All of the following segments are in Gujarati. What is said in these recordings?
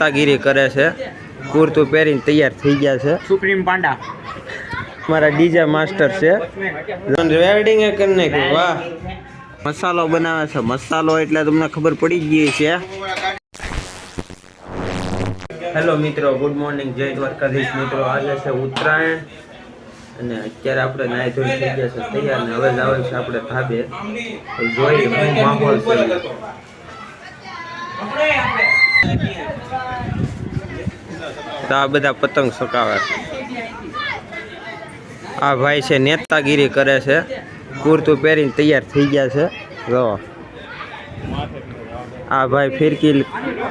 નેતાગીરી કરે છે. કુર્તું પહેરીને તૈયાર થઈ ગયા છે. Supreme panda. મારા ડીજે માસ્ટર છે. રેડિંગ એ કરી નાખ્યું વાહ. મસાલો બનાવે છે. મસાલો એટલે તમને ખબર પડી ગઈ છે. હેલો મિત્રો ગુડ મોર્નિંગ જય દ્વારકાધીશ મિત્રો. આજે છે ઉત્તરાયણ અને અત્યારે આપણે નાય ધોઈ થઈ ગયા છે તૈયાર ને હવે આવે છે આપણે તો જોઈએ માહોલ છે. તો આ બધા પતંગ સકાવે. આ ભાઈ છે નેતાગીરી કરે છે. કુર્તું પહેરીને તૈયાર થઈ ગયા છે. જો. આ ભાઈ ફિરકી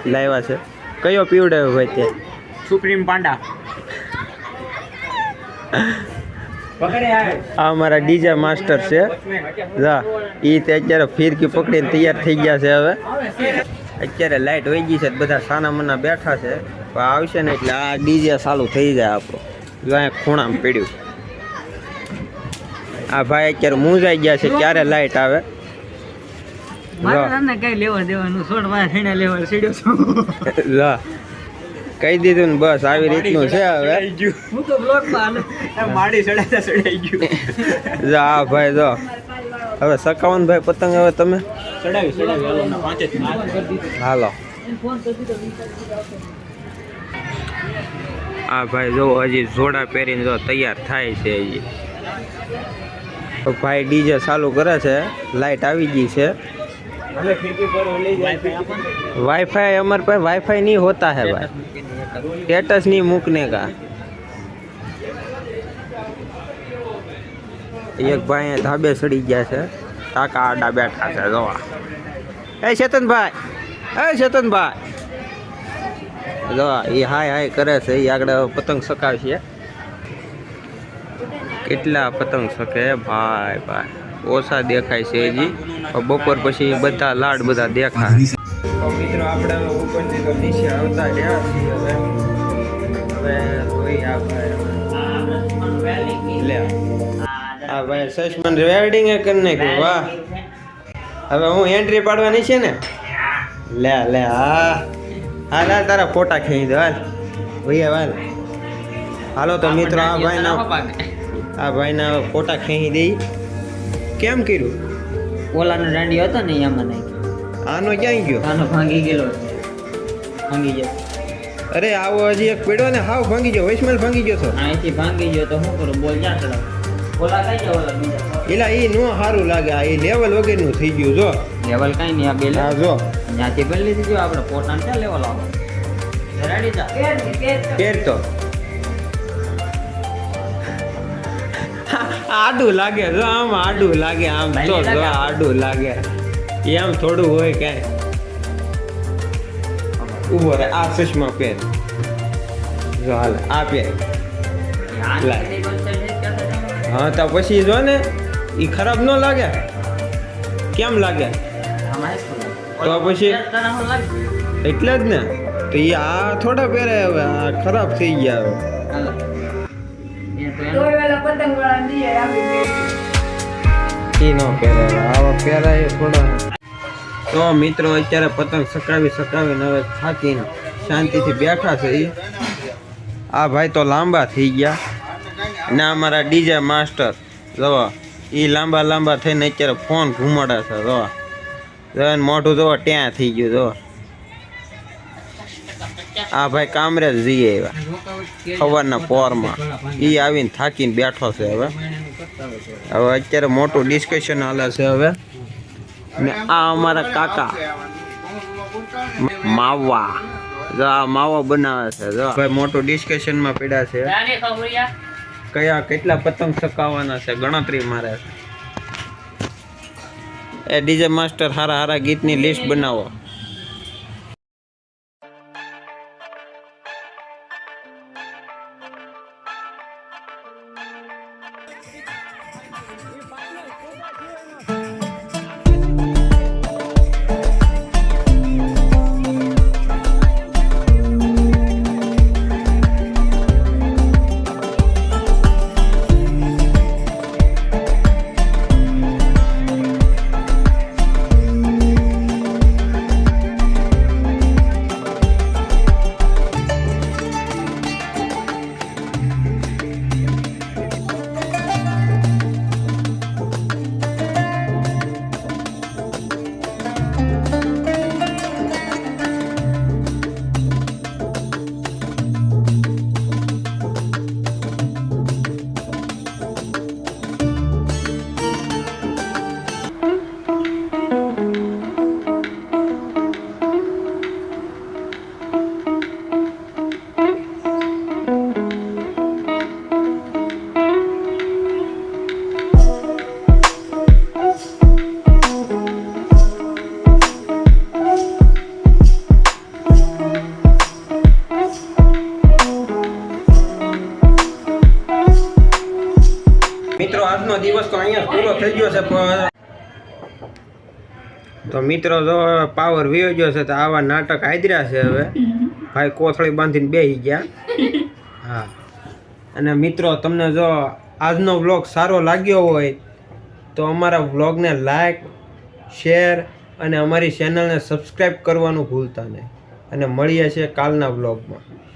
લાવ્યા છે. કયો પીવડાવ્યો ભાઈ તે? Supreme panda. આ. અમારા ડીજે માસ્ટર છે. જા. એ તે અત્યારે ફિરકી પકડીને તૈયાર થઈ ગયા છે હવે. અત્યારે લાઈટ વહી ગઈ છે બધા સાના મના બેઠા છે. પણ આવશે ને એટલે આ ડીજે ચાલુ થઈ જાય આપણું. જો અહીંયા ખૂણામાં પીડ્યું. આ ભાઈ અત્યારે મૂંઝાઈ ગયા છે ક્યારે લાઈટ આવે? કઈ દીધું ને બસ આવી રીતનું છે હવે. હું તો બ્લોકમાં માડી સડાતા સડાઈ ગયું. જા આ ભાઈ જો. હવે સકાવન ભાઈ પતંગ હવે તમે? ચડાવી ચડાવી હાલો પાંચે હાલો. આ ભાઈ જો હજી જોડા પહેરીને જો તૈયાર થાય છે હજી. ભાઈ ડીજે ચાલુ કરે છે લાઇટ આવી ગઈ છે. વાઈફાઈ અમારે પાસે વાઈફાઈ નહીં હોતા હે ભાઈ. સ્ટેટસ નહીં મૂકને કા એક ભાઈ ધાબે સડી ગયા છે. કાકા આડા બેઠા છે જોવા એ ચેતનભાઈ એ ચેતનભાઈ જોવા એ હાય હાય કરે છે એ આગળ પતંગ સકાવશે કેટલા પતંગ શકે ભાઈ ભાઈ. ઓછા દેખાય છે હજી. બપોર પછી બધા લાડ બધા દેખાય. મિત્રો, આપણે ઉપરથી તો નીચે આવતા રહ્યા છીએ હવે. હવે જોઈ આપણે આ ભાઈ સચમન રેડિંગ એ કરી નાખ્યું વાહ. હવે હું એન્ટ્રી પાડવાની છે ને? લે લે હા. હા લે તારા ફોટા ખેંચી દો હાલ. ભૈયા હાલ હાલો. તો મિત્રો આ ભાઈના આ ભાઈના ફોટા ખેંચી દઈ કેમ કર્યું? ઓલાનો દાંડિયો હતો ને એમાં નાખ્યો. આનો ક્યાં ગયો? આનો ભાંગી ગયેલો ભાંગી ગયો. અરે આવો હજી એક પડ્યો ને હાવ ભાંગી ગયો વૈષ્ણવ ભાંગી ગયો છો અહીંથી ભાંગી ગયો તો શું કરું? બોલ ક્યાં ચડાવ? એલા એ નો સારું લાગે. આ એ લેવલ વગરનું થઈ ગયું જો. લેવલ કઈ નહીં આ બે હા જો. ત્યાંથી પણ લીધી ગયો આપણે પોતાને ક્યાં લેવલ આવો રેડી જા પહેરતો આડું લાગે જો આમ આડું લાગે આમ. તો જો આડું લાગે. એમ થોડું હોય કાંઈ ઊભો રે આ ચશ્મા પહેર. જો હાલ આ પહેર. હા, તો પછી જો ને એ ખરાબ ન લાગે. કેમ લાગે? તો પછી? એટલે જ ને. તો એ આ થોડા પહેરે હવે, આ ખરાબ થઈ ગયા હવે. ન પહેરે, આવા પહેરાય થોડા. તો મિત્રો, અત્યારે પતંગ સકાવી સકાવીને હવે થાકીને શાંતિથી બેઠા છે એ આ ભાઈ તો લાંબા થઈ ગયા. ને અમારા ડીજે માસ્ટર. જવા એ લાંબા લાંબા થઈને અત્યારે ફોન ઘુમાડે છે જવા જવા મોઢું જોવા ત્યાં થઈ ગયું જવા આ ભાઈ કામરેજ જઈએ આવ્યા. સવારના પોરમાં. એ આવીને થાકીને બેઠો છે હવે. હવે અત્યારે મોટું ડિસ્કશન હાલે છે હવે. ને આ અમારા કાકા. માવા. જો, આ માવા બનાવે છે, જો. ભાઈ, મોટું ડિસ્કશનમાં પીડા છે. કયા, કેટલા પતંગ ચકાવવાના છે? ગણતરી મારે એ ડીજે માસ્ટર હારા હારા ગીતની લિસ્ટ બનાવો. તો મિત્રો જો પાવર વિયો ગયો છે, તો આવા નાટક આદર્યા છે હવે. ભાઈ કોથળી બાંધીને બેસી ગયા. હા. અને મિત્રો, તમને જો આજનો વ્લોગ સારો લાગ્યો હોય, તો અમારા વ્લોગને લાઈક શેર અને અમારી ચેનલને સબસ્ક્રાઈબ કરવાનું ભૂલતા નહીં. અને મળીએ છીએ કાલના વ્લોગમાં